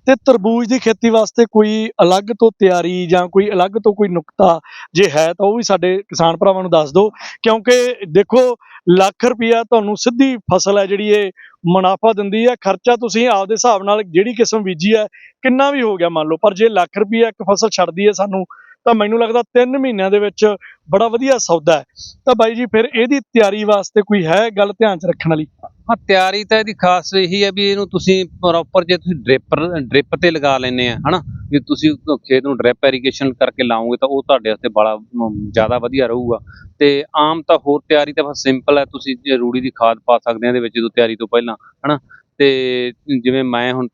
ਤੇ ਤਰਬੂਜ ਦੀ ਖੇਤੀ ਵਾਸਤੇ ਕੋਈ ਅਲੱਗ ਤੋਂ ਤਿਆਰੀ ਜਾਂ ਕੋਈ ਅਲੱਗ ਤੋਂ ਕੋਈ ਨੁਕਤਾ ਜੇ ਹੈ ਤਾਂ ਉਹ ਵੀ ਸਾਡੇ ਕਿਸਾਨ ਭਰਾਵਾਂ ਨੂੰ ਦੱਸ ਦਿਓ, ਕਿਉਂਕਿ ਦੇਖੋ ਲੱਖ ਰੁਪਇਆ ਤੁਹਾਨੂੰ ਸਿੱਧੀ ਫਸਲ ਹੈ ਜਿਹੜੀ ਇਹ ਮੁਨਾਫਾ ਦਿੰਦੀ ਹੈ, ਖਰਚਾ ਤੁਸੀਂ ਆਪਦੇ ਹਿਸਾਬ ਨਾਲ ਜਿਹੜੀ ਕਿਸਮ ਬੀਜੀ ਹੈ, ਕਿੰਨਾ ਵੀ ਹੋ ਗਿਆ ਮੰਨ ਲਓ, ਪਰ ਜੇ ਲੱਖ ਰੁਪਇਆ ਇੱਕ ਫਸਲ ਛੱਡਦੀ ਹੈ ਸਾਨੂੰ ਤਾਂ ਮੈਨੂੰ ਲੱਗਦਾ 3 ਮਹੀਨਿਆਂ ਦੇ ਵਿੱਚ ਬੜਾ ਵਧੀਆ ਸੌਦਾ ਹੈ। ਤਾਂ ਬਾਈ ਜੀ, ਫਿਰ ਇਹਦੀ ਤਿਆਰੀ ਵਾਸਤੇ ਕੋਈ ਹੈ ਗੱਲ ਧਿਆਨ 'ਚ ਰੱਖਣ ਵਾਲੀ? ਹਾਂ, ਤਿਆਰੀ ਤਾਂ ਇਹਦੀ ਖਾਸ ਇਹੀ ਹੈ ਵੀ ਇਹਨੂੰ ਤੁਸੀਂ ਪ੍ਰੋਪਰ ਜੇ ਤੁਸੀਂ ਡ੍ਰਿਪ ਡ੍ਰਿਪ ਤੇ ਲਗਾ ਲੈਨੇ ਆ, ਹਨਾ? ਜੇ ਤੁਸੀਂ ਖੇਤ ਨੂੰ ਡ੍ਰਿਪ ਇਰੀਗੇਸ਼ਨ ਕਰਕੇ ਲਾਓਗੇ ਤਾਂ ਉਹ ਤੁਹਾਡੇ ਵਾਸਤੇ ਬੜਾ ਜ਼ਿਆਦਾ ਵਧੀਆ ਰਹੂਗਾ। ਤੇ ਆਮ ਤਾਂ ਹੋਰ ਤਿਆਰੀ ਤਾਂ ਬਸ ਸਿੰਪਲ ਹੈ, ਤੁਸੀਂ ਰੂੜੀ ਦੀ ਖਾਦ ਪਾ ਸਕਦੇ ਆ, ਇਹਦੇ ਵਿੱਚ ਜਦੋਂ ਤਿਆਰੀ ਤੋਂ ਪਹਿਲਾਂ, ਹਨਾ? ਤੇ ਜਿਵੇਂ ਮੈਂ ਹੁਣ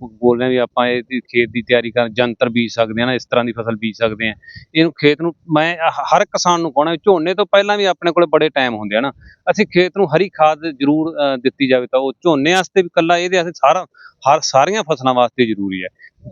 ਬੋਲ ਰਿਹਾ ਵੀ ਆਪਾਂ ਇਹ ਖੇਤ ਦੀ ਤਿਆਰੀ ਕਰ ਜੰਤਰ ਬੀਜ ਸਕਦੇ ਹਾਂ ਨਾ, ਇਸ ਤਰ੍ਹਾਂ ਦੀ ਫਸਲ ਬੀਜ ਸਕਦੇ ਹਾਂ। ਇਹਨੂੰ ਖੇਤ ਨੂੰ, ਮੈਂ ਹਰ ਕਿਸਾਨ ਨੂੰ ਕਹਣਾ ਝੋਨੇ ਤੋਂ ਪਹਿਲਾਂ ਵੀ ਆਪਣੇ ਕੋਲ ਬੜੇ ਟਾਈਮ ਹੁੰਦੇ ਆ ਨਾ। ਅਸੀਂ ਖੇਤ ਨੂੰ ਹਰੀ ਖਾਦ ਜ਼ਰੂਰ ਦਿੱਤੀ ਜਾਵੇ ਤਾਂ ਉਹ ਝੋਨੇ ਵਾਸਤੇ ਵੀ ਕੱਲਾ ਇਹਦੇ ਵਾਸਤੇ ਸਾਰਾ, ਹਰ ਸਾਰੀਆਂ ਫਸਲਾਂ ਵਾਸਤੇ ਜ਼ਰੂਰੀ ਹੈ।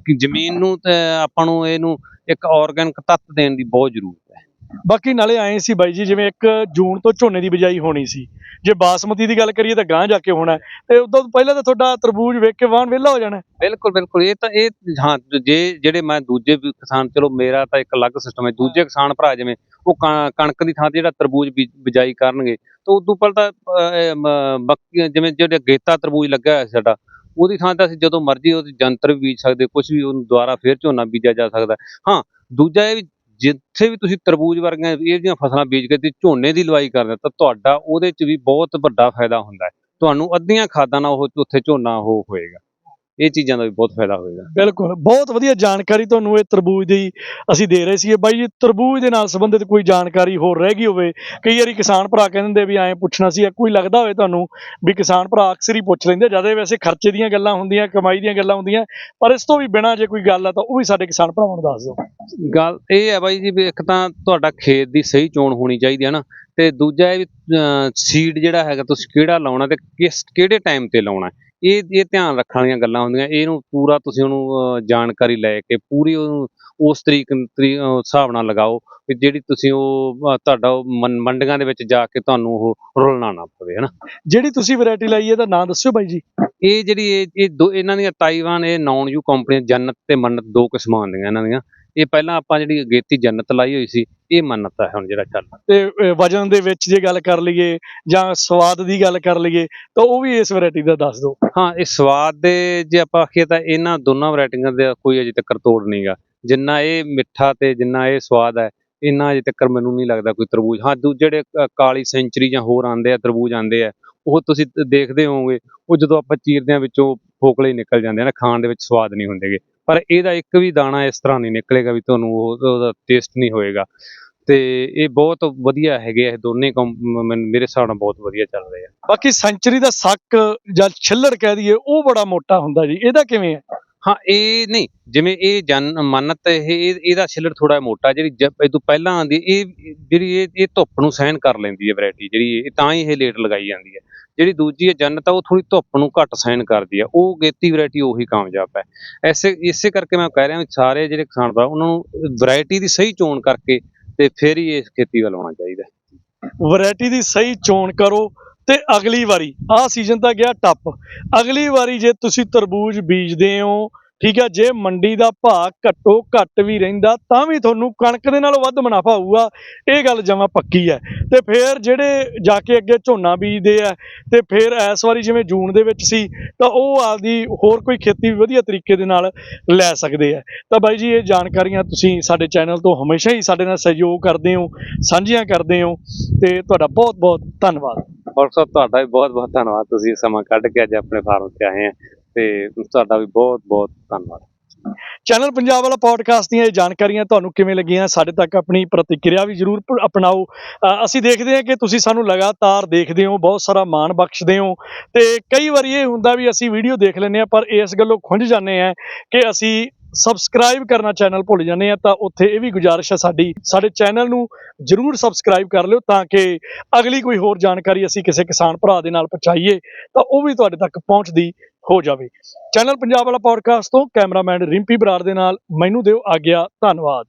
ਕਿ ਜ਼ਮੀਨ ਨੂੰ ਤੇ ਆਪਾਂ ਨੂੰ ਇਹਨੂੰ ਇੱਕ ਆਰਗੈਨਿਕ ਤੱਤ ਦੇਣ ਦੀ ਬਹੁਤ ਜ਼ਰੂਰਤ ਹੈ। ਬਾਕੀ ਨਾਲੇ ਆਏ ਸੀ ਬਾਈ ਜੀ ਜਿਵੇਂ 1 ਜੂਨ ਤੋਂ ਝੋਨੇ ਦੀ ਬਿਜਾਈ ਹੋਣੀ ਸੀ। ਜੇ ਬਾਸਮਤੀ ਦੀ ਗੱਲ ਕਰੀਏ ਤਾਂ ਗਾਂ ਜਾ ਕੇ ਹੋਣਾ ਤੇ ਉਦੋਂ ਪਹਿਲਾਂ ਤਾਂ ਤੁਹਾਡਾ ਤਰਬੂਜ ਵੇਖ ਕੇ ਵਾਹਣ ਵਿਹਲਾ ਹੋ ਜਾਣਾ ਬਿਲਕੁਲ ਬਿਲਕੁਲ। ਇਹ ਤਾਂ ਇਹ ਹਾਂ ਜੇ ਜਿਹੜੇ ਮੈਂ ਦੂਜੇ ਕਿਸਾਨ ਚਲੋ ਮੇਰਾ ਤਾਂ ਇੱਕ ਅਲੱਗ ਸਿਸਟਮ ਹੈ। ਦੂਜੇ ਕਿਸਾਨ ਭਰਾ ਜਿਵੇਂ ਉਹ ਕਣਕ ਦੀ ਥਾਂ ਤੇ ਜਿਹੜਾ ਤਰਬੂਜ ਬਿਜਾਈ ਕਰਨਗੇ ਤਾਂ ਉਦੋਂ ਪਹਿਲਾਂ ਤਾਂ ਅਹ, ਜਿਵੇਂ ਜਿਹੜੇ ਗੇਤਾ ਤਰਬੂਜ ਲੱਗਾ ਹੋਇਆ ਸੀ ਸਾਡਾ ਉਹਦੀ ਥਾਂ ਤੇ ਅਸੀਂ ਜਦੋਂ ਮਰਜ਼ੀ ਉਹਦੀ ਜੰਤਰ ਵੀ ਬੀਜ ਸਕਦੇ ਕੁਝ ਵੀ ਉਹਨੂੰ ਦੁਬਾਰਾ ਫੇਰ ਝੋਨਾ ਬੀਜਿਆ ਜਾ ਸਕਦਾ। ਹਾਂ ਦੂਜਾ ਇਹ ਵੀ ਜਿੱਥੇ ਵੀ ਤੁਸੀਂ ਤਰਬੂਜ ਵਰਗੀਆਂ ਇਹ ਜਿਹੀਆਂ ਫਸਲਾਂ ਬੀਜ ਕੇ ਤੇ ਝੋਨੇ ਦੀ ਲਵਾਈ ਕਰਦੇ ਤਾਂ ਤੁਹਾਡਾ ਉਹਦੇ 'ਚ ਵੀ ਬਹੁਤ ਵੱਡਾ ਫਾਇਦਾ ਹੁੰਦਾ ਤੁਹਾਨੂੰ ਅੱਧੀਆਂ ਖਾਦਾਂ ਨਾਲ ਉਹ ਉੱਥੇ ਝੋਨਾ ਉਹ ਹੋਏਗਾ। ਇਹ ਚੀਜ਼ਾਂ ਦਾ ਵੀ ਬਹੁਤ ਫਾਇਦਾ ਹੋਏਗਾ। ਬਿਲਕੁਲ ਬਹੁਤ ਵਧੀਆ ਜਾਣਕਾਰੀ ਤੁਹਾਨੂੰ ਇਹ ਤਰਬੂਜ ਦੀ ਅਸੀਂ ਦੇ ਰਹੇ ਸੀਗੇ। ਬਾਈ ਜੀ ਤਰਬੂਜ ਦੇ ਨਾਲ ਸੰਬੰਧਿਤ ਕੋਈ ਜਾਣਕਾਰੀ ਹੋਰ ਰਹਿ ਗਈ ਹੋਵੇ ਕਈ ਵਾਰੀ ਕਿਸਾਨ ਭਰਾ ਕਹਿੰਦੇ ਹੁੰਦੇ ਵੀ ਐਂ ਪੁੱਛਣਾ ਸੀ ਕੋਈ ਲੱਗਦਾ ਹੋਵੇ ਤੁਹਾਨੂੰ ਵੀ ਕਿਸਾਨ ਭਰਾ ਅਕਸਰ ਹੀ ਪੁੱਛ ਲੈਂਦੇ ਜ਼ਿਆਦਾ ਵੈਸੇ ਖਰਚੇ ਦੀਆਂ ਗੱਲਾਂ ਹੁੰਦੀਆਂ ਕਮਾਈ ਦੀਆਂ ਗੱਲਾਂ ਹੁੰਦੀਆਂ ਪਰ ਇਸ ਤੋਂ ਵੀ ਬਿਨਾਂ ਜੇ ਕੋਈ ਗੱਲ ਆ ਤਾਂ ਉਹ ਵੀ ਸਾਡੇ ਕਿਸਾਨ ਭਰਾਵਾਂ ਨੂੰ ਦੱਸ ਦਿਓ। ਗੱਲ ਇਹ ਹੈ ਬਾਈ ਜੀ ਵੀ ਇੱਕ ਤਾਂ ਤੁਹਾਡਾ ਖੇਤ ਦੀ ਸਹੀ ਚੋਣ ਹੋਣੀ ਚਾਹੀਦੀ ਹੈ ਨਾ ਤੇ ਦੂਜਾ ਇਹ ਵੀ ਸੀਡ ਜਿਹੜਾ ਹੈਗਾ ਤੁਸੀਂ ਕਿਹੜਾ ਲਾਉਣਾ ਤੇ ਕਿਸ ਕਿਹੜੇ ਟਾਈਮ ਤੇ ਲਾਉਣਾ। ਇਹ ਇਹ ਧਿਆਨ ਰੱਖਣ ਵਾਲੀਆਂ ਗੱਲਾਂ ਹੁੰਦੀਆਂ ਇਹਨੂੰ ਪੂਰਾ ਤੁਸੀਂ ਉਹਨੂੰ ਜਾਣਕਾਰੀ ਲੈ ਕੇ ਪੂਰੀ ਉਹਨੂੰ ਉਸ ਤਰੀਕ ਹਿਸਾਬ ਨਾਲ ਲਗਾਓ ਕਿ ਜਿਹੜੀ ਤੁਸੀਂ ਉਹ ਤੁਹਾਡਾ ਮੰਡੀਆਂ ਦੇ ਵਿੱਚ ਜਾ ਕੇ ਤੁਹਾਨੂੰ ਉਹ ਰੁਲਣਾ ਨਾ ਪਵੇ ਹਨਾ? ਜਿਹੜੀ ਤੁਸੀਂ ਵੈਰਾਈਟੀ ਲਾਈ ਇਹਦਾ ਨਾਂ ਦੱਸਿਓ ਬਾਈ ਜੀ। ਇਹ ਜਿਹੜੀ ਇਹ ਦੋ ਇਹਨਾਂ ਦੀਆਂ ਤਾਈਵਾਨ ਇਹ ਨੌਨ ਯੂ ਕੰਪਨੀਆਂ ਜੰਨਤ ਤੇ ਮੰਨਤ ਦੋ ਕਿਸਮਾਂ ਆਉਂਦੀਆਂ ਇਹਨਾਂ ਦੀਆਂ। ਇਹ ਪਹਿਲਾਂ ਆਪਾਂ ਜਿਹੜੀ ਅਗੇਤੀ ਜੰਨਤ ਲਾਈ ਹੋਈ ਸੀ ਇਹ ਮੰਨਤ ਹੈ ਹੁਣ ਜਿਹੜਾ ਚੱਲ ਤੇ ਵਜਨ ਦੇ ਵਿੱਚ ਜੇ ਗੱਲ ਕਰ ਲਈਏ ਜਾਂ ਸਵਾਦ ਦੀ ਗੱਲ ਕਰ ਲਈਏ ਤਾਂ ਉਹ ਵੀ ਇਸ ਵੈਰਾਈਟੀ ਦਾ ਦੱਸ ਦਿਓ। ਹਾਂ ਇਹ ਸਵਾਦ ਦੇ ਜੇ ਆਪਾਂ ਆਖੀਏ ਤਾਂ ਇਹਨਾਂ ਦੋਨਾਂ ਵੈਰਾਈਟੀਆਂ ਦਾ ਕੋਈ ਅਜੇ ਤੱਕ ਤੋੜ ਨਹੀਂਗਾ ਜਿੰਨਾ ਇਹ ਮਿੱਠਾ ਤੇ ਜਿੰਨਾ ਇਹ ਸਵਾਦ ਹੈ ਇੰਨਾ ਅਜੇ ਤੱਕ ਮੈਨੂੰ ਨਹੀਂ ਲੱਗਦਾ ਕੋਈ ਤਰਬੂਜ। ਹਾਂ ਜਿਹੜੇ ਕਾਲੀ ਸੈਂਚਰੀ ਜਾਂ ਹੋਰ ਆਉਂਦੇ ਆ ਤਰਬੂਜ ਆਉਂਦੇ ਆ ਉਹ ਤੁਸੀਂ ਦੇਖਦੇ ਹੋਵੋਗੇ ਉਹ ਜਦੋਂ ਆਪਾਂ ਚੀਰਦੇ ਆ ਵਿੱਚੋਂ ਫੋਕਲੇ ਨਿਕਲ ਜਾਂਦੇ ਆ ਨਾ ਖਾਣ ਦੇ ਵਿੱਚ ਸਵਾਦ ਨਹੀਂ ਹੁੰਦੇਗੇ ਪਰ ਇਹਦਾ ਇੱਕ ਵੀ ਦਾਣਾ ਇਸ ਤਰ੍ਹਾਂ ਨਹੀਂ ਨਿਕਲੇਗਾ ਵੀ ਤੁਹਾਨੂੰ ਉਹ ਉਹਦਾ ਟੇਸਟ ਨਹੀਂ ਹੋਏਗਾ। ਤੇ ਇਹ ਬਹੁਤ ਵਧੀਆ ਹੈਗੇ ਇਹ ਦੋਨੇ ਕੰਪ- ਮੇਰੇ ਹਿਸਾਬ ਨਾਲ ਬਹੁਤ ਵਧੀਆ ਚੱਲ ਰਹੇ ਆ। ਬਾਕੀ ਸੈਂਚਰੀ ਦਾ ਸੱਕ ਜਾਂ ਛਿੱਲੜ ਕਹਿ ਦਈਏ, ਉਹ ਬੜਾ ਮੋਟਾ ਹੁੰਦਾ ਜੀ। ਇਹਦਾ ਕਿਵੇਂ ਹੈ ਹਾਂ, ਇਹ ਨਹੀਂ, ਜਿਵੇਂ ਇਹ ਜਨ ਮੰਨਤ, ਇਹ ਇਹਦਾ ਛਿੱਲੜ ਥੋੜਾ ਮੋਟਾ, ਜਿਹੜੀ ਜ- ਇਹ ਤੋਂ ਪਹਿਲਾਂ ਆਂਦੀ ਇਹ, ਜਿਹੜੀ ਇਹ ਇਹ ਧੁੱਪ ਨੂੰ ਸਹਿਣ ਕਰ ਲੈਂਦੀ ਹੈ ਵੈਰਾਈਟੀ ਜਿਹੜੀ ਇਹ, ਤਾਂ ਹੀ ਇਹ ਲੇਟ ਲਗਾਈ ਜਾਂਦੀ ਹੈ। ਜਿਹੜੀ ਦੂਜੀ ਹੈ ਜੰਨਤ ਆ ਉਹ ਥੋੜੀ ਧੁੱਪ ਨੂੰ ਘੱਟ ਸਹਿਣ ਕਰਦੀ ਹੈ। ਉਹ ਗੇਤੀ ਵੈਰਾਈਟੀ ਉਹੀ ਕਾਮਯਾਬ ਹੈ। ਐਸੇ, ਇਸੇ ਕਰਕੇ ਮੈਂ ਕਹਿ ਰਿਹਾ ਸਾਰੇ ਜਿਹੜੇ ਕਿਸਾਨ ਭਰਾ, ਉਹਨਾਂ ਨੂੰ ਵੈਰਾਈਟੀ ਦੀ ਸਹੀ ਚੋਣ ਕਰਕੇ ਤੇ ਫਿਰ ਹੀ ਇਸ ਖੇਤੀ ਵੱਲ ਆਉਣਾ ਚਾਹੀਦਾ ਹੈ। ਵੈਰਾਈਟੀ ਦੀ ਸਹੀ ਚੋਣ ਕਰੋ ਤੇ ਅਗਲੀ ਵਾਰੀ, ਆਹ ਸੀਜ਼ਨ ਤਾਂ ਗਿਆ ਟੱਪ ਅਗਲੀ ਵਾਰੀ ਜੇ ਤੁਸੀਂ ਤਰਬੂਜ ਬੀਜਦੇ ਹੋ, ਠੀਕ ਹੈ ਜੇ ਮੰਡੀ ਦਾ ਭਾਅ ਘੱਟੋ ਘੱਟ ਵੀ ਰਹਿੰਦਾ, ਤਾਂ ਵੀ ਤੁਹਾਨੂੰ ਕਣਕ ਦੇ ਨਾਲੋਂ ਵੱਧ ਮੁਨਾਫਾ ਹੋਊਗਾ। ਇਹ ਗੱਲ ਜਮਾਂ ਪੱਕੀ ਹੈ। ਤੇ ਫਿਰ ਜਿਹੜੇ ਜਾ ਕੇ ਅੱਗੇ ਝੋਨਾ ਬੀਜਦੇ ਆ, ਤੇ ਫਿਰ ਇਸ ਵਾਰੀ ਜਿਵੇਂ ਜੂਨ ਦੇ ਵਿੱਚ ਸੀ, ਤਾਂ ਉਹ ਆਪਦੀ ਹੋਰ ਕੋਈ ਖੇਤੀ ਵਧੀਆ ਤਰੀਕੇ ਦੇ ਨਾਲ ਲੈ ਸਕਦੇ ਆ। ਤਾਂ ਬਾਈ ਜੀ, ਇਹ ਜਾਣਕਾਰੀਆਂ ਤੁਸੀਂ ਸਾਡੇ ਚੈਨਲ ਤੋਂ ਹਮੇਸ਼ਾ ਹੀ ਸਾਡੇ ਨਾਲ ਸਹਿਯੋਗ ਕਰਦੇ ਹੋ, ਸਾਂਝੀਆਂ ਕਰਦੇ ਹੋ, ਤੇ ਤੁਹਾਡਾ ਬਹੁਤ ਬਹੁਤ ਧੰਨਵਾਦ। ਔਰ ਸਰ ਤੁਹਾਡਾ ਵੀ ਬਹੁਤ ਬਹੁਤ ਧੰਨਵਾਦ। ਤੁਸੀਂ ਸਮਾਂ ਕੱਢ ਕੇ ਅੱਜ ਆਪਣੇ ਫਾਰਮ ਤੇ ਆਏ ਆ ਤੇ ਤੁਹਾਡਾ ਵੀ ਬਹੁਤ ਬਹੁਤ ਧੰਨਵਾਦ। ਚੈਨਲ ਪੰਜਾਬ ਵਾਲਾ ਪੋਡਕਾਸਟ ਦੀਆਂ ਇਹ ਜਾਣਕਾਰੀਆਂ ਤੁਹਾਨੂੰ ਕਿਵੇਂ ਲੱਗੀਆਂ, ਸਾਡੇ ਤੱਕ ਆਪਣੀ ਪ੍ਰਤੀਕਿਰਿਆ ਵੀ ਜਰੂਰ ਅਪਣਾਓ। ਅਸੀਂ ਦੇਖਦੇ ਹਾਂ ਕਿ ਤੁਸੀਂ ਸਾਨੂੰ ਲਗਾਤਾਰ ਦੇਖਦੇ ਹੋ, ਬਹੁਤ ਸਾਰਾ ਮਾਣ ਬਖਸ਼ਦੇ ਹੋ। ਤੇ ਕਈ ਵਾਰੀ ਇਹ ਹੁੰਦਾ ਵੀ ਅਸੀਂ ਵੀਡੀਓ ਦੇਖ ਲੈਂਦੇ ਆ ਪਰ ਇਸ ਗੱਲੋਂ ਖੁੰਝ ਜਾਂਦੇ ਆ ਕਿ ਅਸੀਂ ਸਬਸਕ੍ਰਾਈਬ ਕਰਨਾ ਚੈਨਲ ਭੁੱਲ ਜਾਂਦੇ ਆ ਤਾਂ ਉੱਥੇ ਇਹ ਵੀ ਗੁਜ਼ਾਰਿਸ਼ ਹੈ ਸਾਡੀ। ਸਾਡੇ ਚੈਨਲ ਨੂੰ ਜਰੂਰ ਸਬਸਕ੍ਰਾਈਬ ਕਰ ਲਿਓ ਤਾਂ ਕਿ ਅਗਲੀ ਕੋਈ ਹੋਰ ਜਾਣਕਾਰੀ ਅਸੀਂ ਕਿਸੇ ਕਿਸਾਨ ਭਰਾ ਦੇ ਨਾਲ ਪਹੁੰਚਾਈਏ ਤਾਂ ਉਹ ਵੀ ਤੁਹਾਡੇ ਤੱਕ ਪਹੁੰਚਦੀ ਹੋ ਜਾਵੇ। ਚੈਨਲ ਪੰਜਾਬ ਵਾਲਾ ਪੋਡਕਾਸਟ ਤੋਂ ਕੈਮਰਾਮੈਨ ਰਿੰਪੀ ਬਰਾੜ ਦੇ ਨਾਲ ਮੈਨੂੰ ਦਿਓ ਆਗਿਆ। ਧੰਨਵਾਦ।